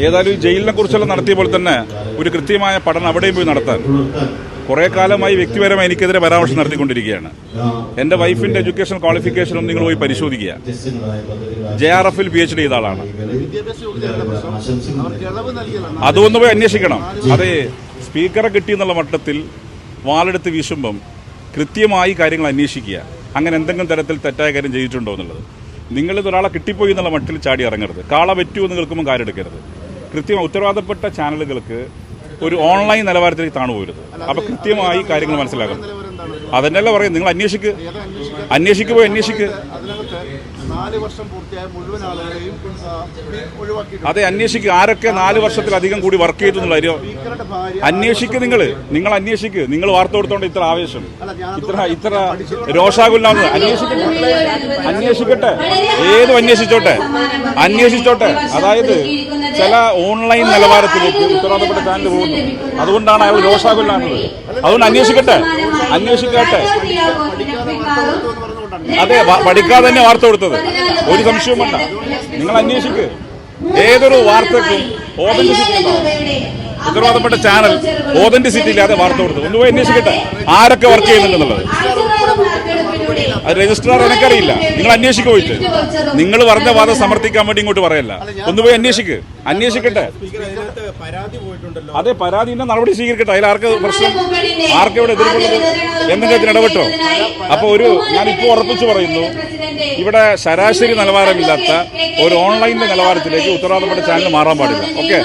ഏതായാലും ജയിലിനെ കുറിച്ചുള്ള നടത്തിയ പോലെ തന്നെ ഒരു കൃത്യമായ പഠനം അവിടെയും പോയി നടത്താൻ. കുറെ കാലമായി വ്യക്തിപരമായി എനിക്കെതിരെ പരാമർശം നടത്തിക്കൊണ്ടിരിക്കുകയാണ്. എന്റെ വൈഫിന്റെ എഡ്യൂക്കേഷൻ ക്വാളിഫിക്കേഷൻ ഒന്ന് നിങ്ങൾ പോയി പരിശോധിക്കുക. ജെ ആർ എഫിൽ പി എച്ച് ഡി ചെയ്ത ആളാണ്. അതൊന്ന് പോയി അന്വേഷിക്കണം. അതെ സ്പീക്കറെ കിട്ടി എന്നുള്ള മട്ടത്തിൽ വാളെടുത്ത് വീശുമ്പം കൃത്യമായി കാര്യങ്ങൾ അന്വേഷിക്കുക. അങ്ങനെ എന്തെങ്കിലും തരത്തിൽ തെറ്റായ കാര്യം ചെയ്തിട്ടുണ്ടോ എന്നുള്ളത്. നിങ്ങളിത് ഒരാളെ കിട്ടിപ്പോയി എന്നുള്ള മട്ടിൽ ചാടി ഇറങ്ങരുത്. കാള പറ്റുമോ എന്ന് കേൾക്കുമ്പോൾ കാര്യം എടുക്കരുത് കൃത്യമായി ഉത്തരവാദപ്പെട്ട ചാനലുകൾക്ക് ഒരു ഓൺലൈൻ നിലവാരത്തിലേക്ക് താണു പോരുത്. അപ്പൊ കൃത്യമായി കാര്യങ്ങൾ മനസ്സിലാക്കണം. അതന്നെയല്ല പറയും നിങ്ങൾ അന്വേഷിക്ക്. അന്വേഷിക്കുമ്പോൾ അന്വേഷിക്ക്? പോയി അന്വേഷിക്ക്. അതിനകത്ത് നാല് വർഷം പൂർത്തിയായ മുഴുവൻ ആളുകളെയും ആ, അതെ അന്വേഷിക്കുക ആരൊക്കെ നാല് വർഷത്തിലധികം കൂടി വർക്ക് ചെയ്തു എന്നുള്ള കാര്യം? സ്പീക്കറുടെ ഭാര്യ നിങ്ങൾ നിങ്ങൾ അന്വേഷിക്കുക നിങ്ങൾ വാർത്ത കൊടുത്തോണ്ട് ഇത്ര ആവേശം. ഇത്ര ഇത്ര രോഷാകുല്ലാന്ന് അന്വേഷിക്കട്ടെ. അന്വേഷിക്കട്ടെ. ഏതും അന്വേഷിച്ചോട്ടെ. അന്വേഷിച്ചോട്ടെ. അതായത് ചില ഓൺലൈൻ നിലവാരത്തിലേക്ക് ഉത്തരവാദപ്പെട്ട ചാനൽ പോകുന്നു. അതുകൊണ്ടാണ് അയാൾ രോഷാകുല്ലാന്നത് അതുകൊണ്ട് അന്വേഷിക്കട്ടെ. അന്വേഷിക്കട്ടെ. അതെ പഠിക്കാതെ തന്നെ വാർത്ത കൊടുത്തത്. ഒരു സംശയവും വേണ്ട. നിങ്ങൾ അന്വേഷിക്ക്. ഏതൊരു വാർത്തക്കും ഓതന്റിസിറ്റി ഉത്തരവാദപ്പെട്ട ചാനൽ ഓതന്റിസിറ്റി ഇല്ലാതെ വാർത്ത കൊടുത്തു ഒന്ന് പോയി അന്വേഷിക്കട്ടെ. ആരൊക്കെ വർക്ക് ചെയ്യുന്നുണ്ടെന്നുള്ളത്. അത് രജിസ്ട്രാർ എനിക്കറിയില്ല. നിങ്ങൾ അന്വേഷിക്ക പോയിട്ട്. നിങ്ങൾ പറഞ്ഞ വാദം സമർത്ഥിക്കാൻ വേണ്ടി ഇങ്ങോട്ട് പറയല്ല. ഒന്ന് പോയി അന്വേഷിക്ക്. അന്വേഷിക്കട്ടെ. അതെ പരാതിന്റെ നടപടി സ്വീകരിക്കട്ടെ. അതിൽ ആർക്ക് പ്രശ്നം? ആർക്ക് ഇവിടെ എതിർപ്പുള്ളത് എന്തെങ്കിലും ഇടപെട്ടോ? അപ്പൊ ഒരു ഞാൻ ഇപ്പോൾ ഉറപ്പിച്ചു പറയുന്നു ഇവിടെ ശരാശരി നിലവാരമില്ലാത്ത ഒരു ഓൺലൈനിന്റെ നിലവാരത്തിലേക്ക് ഉത്തരവാദപ്പെട്ട ചാനൽ മാറാൻ പാടില്ല. ഓക്കെ?